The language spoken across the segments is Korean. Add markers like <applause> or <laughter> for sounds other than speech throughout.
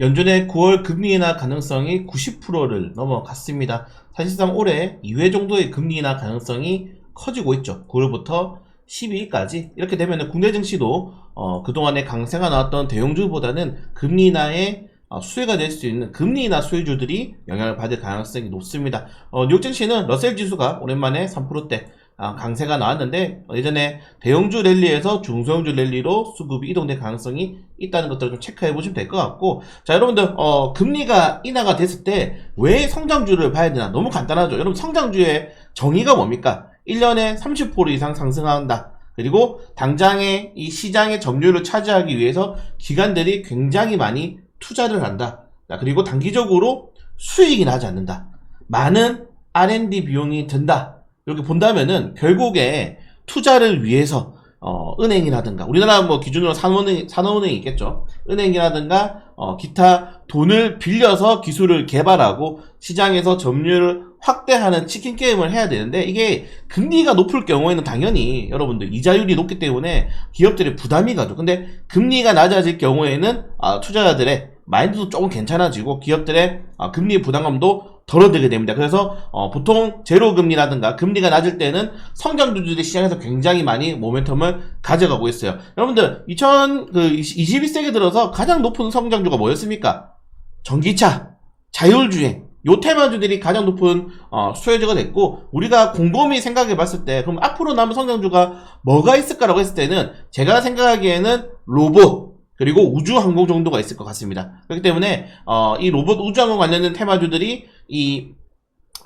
연준의 9월 금리 인하 가능성이 90%를 넘어갔습니다. 사실상 올해 2회 정도의 금리 인하 가능성이 커지고 있죠. 9월부터 12일까지 이렇게 되면 국내 증시도 어, 그동안에 강세가 나왔던 대형주보다는 금리 인하의 어, 수혜가 될 수 있는 금리 인하 수혜주들이 영향을 받을 가능성이 높습니다. 어, 뉴욕 증시는 러셀 지수가 오랜만에 3%대 아, 강세가 나왔는데 어, 예전에 대형주 랠리에서 중소형주 랠리로 수급이 이동될 가능성이 있다는 것들을 좀 체크해 보시면 될 것 같고 자 여러분들 어, 금리가 인하가 됐을 때 왜 성장주를 봐야 되나? 너무 간단하죠. 여러분 성장주의 정의가 뭡니까? 1년에 30% 이상 상승한다. 그리고 당장의 이 시장의 점유율을 차지하기 위해서 기관들이 굉장히 많이 투자를 한다. 자, 그리고 단기적으로 수익이 나지 않는다. 많은 R&D 비용이 든다 이렇게 본다면은 결국에 투자를 위해서 어, 은행이라든가 우리나라 뭐 기준으로 산업은행 산업은행이 있겠죠. 은행이라든가 어, 기타 돈을 빌려서 기술을 개발하고 시장에서 점유율을 확대하는 치킨 게임을 해야 되는데 이게 금리가 높을 경우에는 당연히 여러분들 이자율이 높기 때문에 기업들의 부담이 가죠. 근데 금리가 낮아질 경우에는 아, 투자자들의 마인드도 조금 괜찮아지고 기업들의 아, 금리 부담감도 덜어들게 됩니다. 그래서 어, 보통 제로 금리라든가 금리가 낮을 때는 성장주들이 시장에서 굉장히 많이 모멘텀을 가져가고 있어요. 여러분들 2021세기 들어서 가장 높은 성장주가 뭐였습니까? 전기차, 자율주행, 요 테마주들이 가장 높은 어, 수혜주가 됐고 우리가 곰곰이 생각해 봤을 때 그럼 앞으로 남은 성장주가 뭐가 있을까라고 했을 때는 제가 생각하기에는 로봇 그리고 우주항공 정도가 있을 것 같습니다. 그렇기 때문에 어, 이 로봇 우주항공 관련된 테마주들이 이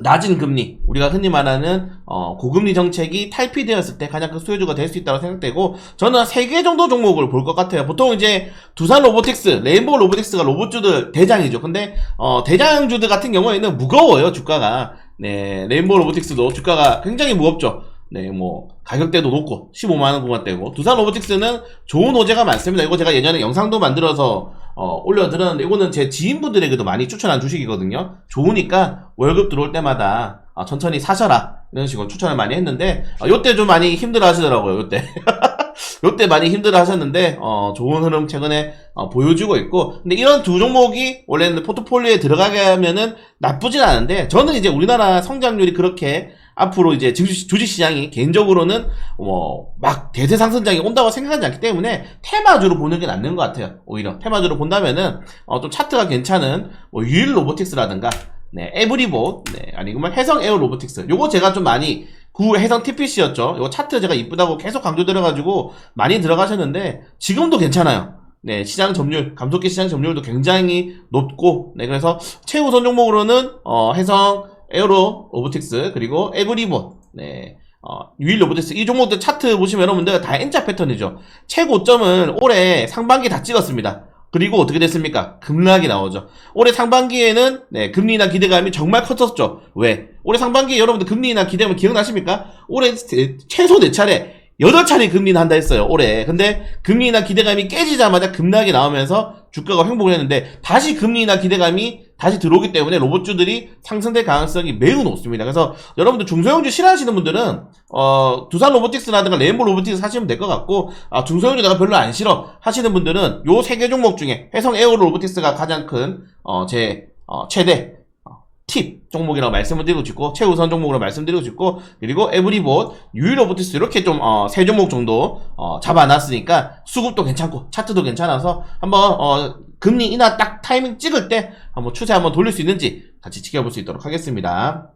낮은 금리, 우리가 흔히 말하는 어, 고금리 정책이 탈피되었을 때 가장 큰 수혜주가 될 수 있다고 생각되고 저는 세개 정도 종목을 볼 것 같아요. 보통 이제 두산 로보틱스, 레인보우 로보틱스가 로봇주들 대장이죠. 근데 어, 대장주들 같은 경우에는 무거워요 주가가. 네, 레인보우 로보틱스도 주가가 굉장히 무겁죠. 네, 뭐 가격대도 높고 15만 원 구간대고 두산 로보틱스는 좋은 호재가 많습니다. 이거 제가 예전에 영상도 만들어서 어, 올려드렸는데 이거는 제 지인분들에게도 많이 추천한 주식이거든요. 좋으니까 월급 들어올 때마다 아, 천천히 사셔라 이런 식으로 추천을 많이 했는데 어, 요때 좀 많이 힘들어 하시더라고요. 요때 <laughs> 요때 많이 힘들어 하셨는데 어, 좋은 흐름 최근에 어, 보여주고 있고 근데 이런 두 종목이 원래는 포트폴리오에 들어가게 하면은 나쁘진 않은데 저는 이제 우리나라 성장률이 그렇게 앞으로 이제 주식, 주식 시장이 개인적으로는 뭐 막 대세 상승장이 온다고 생각하지 않기 때문에 테마주로 보는 게 낫는 것 같아요. 오히려 테마주로 본다면은 어, 좀 차트가 괜찮은 뭐 유일 로보틱스라든가 네 에브리봇 네 아니면 해성 에어 로보틱스 요거 제가 좀 많이 구 해성 TPC였죠. 요거 차트 제가 이쁘다고 계속 강조드려가지고 많이 들어가셨는데 지금도 괜찮아요. 네, 시장 점유율, 감속기 시장 점유율도 굉장히 높고, 네, 그래서 최우선 종목으로는, 어, 해성, 에어로, 로보틱스, 그리고 에브리봇, 네, 어, 유일 로보틱스. 이 종목들 차트 보시면 여러분들 다 N자 패턴이죠. 최고점은 올해 상반기 다 찍었습니다. 그리고 어떻게 됐습니까? 급락이 나오죠. 올해 상반기에는 네, 금리 인하 기대감이 정말 컸었죠. 왜? 올해 상반기에 여러분들 금리 인하 기대하면 기억나십니까? 올해 최소 4차례 8차례 금리 인하 한다 했어요, 올해. 근데 금리 인하 기대감이 깨지자마자 급락이 나오면서 주가가 횡보를 했는데 다시 금리 인하 기대감이 다시 들어오기 때문에 로봇주들이 상승될 가능성이 매우 높습니다. 그래서 여러분들 중소형주 싫어하시는 분들은 어, 두산 로보틱스라든가 레인보 로보틱스 사시면 될 것 같고 아, 중소형주 내가 별로 안 싫어 하시는 분들은 요 세 개 종목 중에 해성 에어 로보틱스가 가장 큰 어, 제 어, 최대 팁 종목이라고 말씀을 드리고 싶고 최우선 종목으로 말씀드리고 싶고 그리고 에브리봇 유일 로보티스 이렇게 좀 어, 세 종목 정도 어, 잡아놨으니까 수급도 괜찮고 차트도 괜찮아서 한번 어, 금리 인하 딱 타이밍 찍을 때 한번 추세 한번 돌릴 수 있는지 같이 지켜볼 수 있도록 하겠습니다.